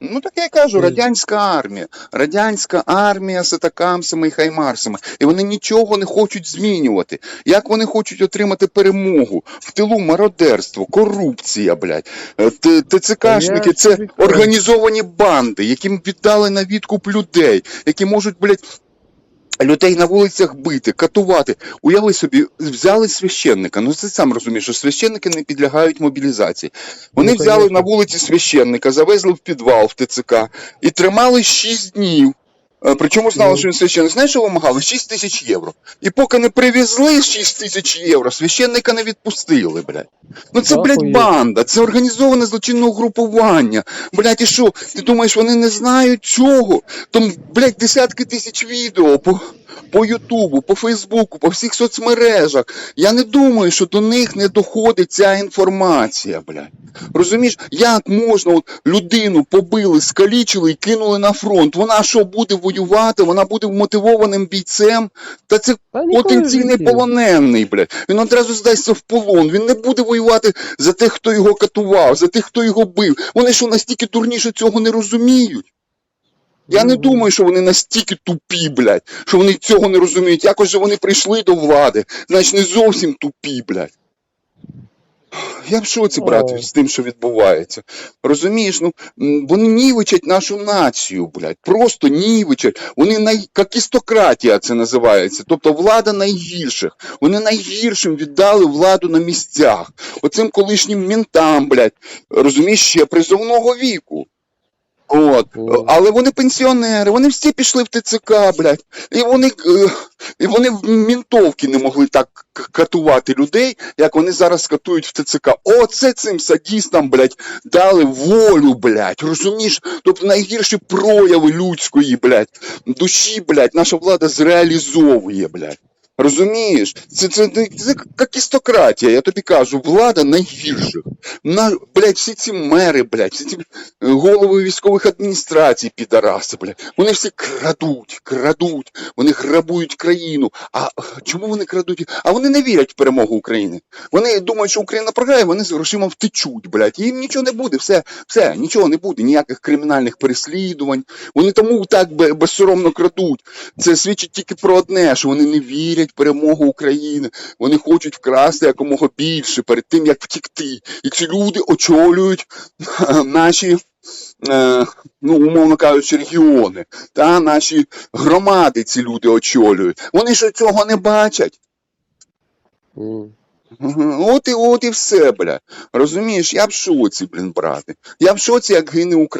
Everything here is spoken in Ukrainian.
Ну так я кажу, радянська армія. Радянська армія з атакамсами і хаймарсами. І вони нічого не хочуть змінювати. Як вони хочуть отримати перемогу? В тилу мародерство, корупція, блядь. Е, ТЦКшники це організовані банди, яким віддали на відкуп людей, які можуть, блядь. Людей на вулицях бити, катувати. Уяви собі, взяли священника. Ну ти сам розумієш, що священники не підлягають мобілізації. Вони Ну, взяли на вулиці священника, завезли в підвал в ТЦК і тримали 6 днів. Е, Причому знали, Ну. що він священник. Знаєш, що вимагали? 6 тисяч євро. І поки не привезли 6 тисяч євро, священника не відпустили, блядь. Ну це, блядь, банда, це організоване злочинне угрупування. Блядь, і що? Ти думаєш, вони не знають цього? Там, блядь, десятки тисяч відео по, по Ютубу, по Фейсбуку, по всіх соцмережах. Я не думаю, що до них не доходить ця інформація, блядь. Розумієш, як можна от людину побили, скалічили і кинули на фронт? Вона що буде воювати? Вона буде мотивованим бійцем? Та це Та потенційний полонений, блядь. Він одразу здасться в полон. Він не буде воювати за тих, хто його катував, за тих, хто його бив. Вони що настільки дурніше цього не розуміють? Я не Ну. думаю, що вони настільки тупі, блядь, що вони цього не розуміють. Якось же вони прийшли до влади, значить не зовсім тупі, блядь. Я в шоці, брат, з тим, що відбувається. Розумієш, ну вони нівичать нашу націю, блядь. Просто нівичать. Вони най... какістократія це називається. Тобто влада найгірших. Вони найгіршим віддали владу на місцях. Оцим колишнім ментам, блядь, розумієш, ще призовного віку. От. Але вони пенсіонери, вони всі пішли в ТЦК, блядь. І вони, е, і вони в мінтовки не могли так катувати людей, як вони зараз катують в ТЦК. Оце цим садістам, блядь, дали волю, блядь. Розумієш? Тобто найгірші прояви людської, блядь, душі, блядь, наша влада зреалізовує, блядь. Розумієш? Це, це, це, це какістократія, я тобі кажу, влада найгірших. На, блядь, всі ці мери, блядь, всі ці е, голови військових адміністрацій, підараси, блядь, вони всі крадуть, крадуть, вони грабують країну. А чому вони крадуть? А вони не вірять в перемогу України. Вони думають, що Україна програє, вони з грошима втечуть, блядь. Їм нічого не буде, все, все, нічого не буде, ніяких кримінальних переслідувань. Вони тому так безсоромно крадуть. Це свідчить тільки про одне, що вони не вірять в перемогу України. Вони хочуть вкрасти якомога більше перед тим, як втікти. І ці люди очолюють наші. Е, ну, умовно кажучи, регіони, та наші громади ці люди очолюють. Вони ж цього не бачать. От і от і все, бля. Розумієш, я в шоці, блін, брате. Я в шоці, як гине Україна.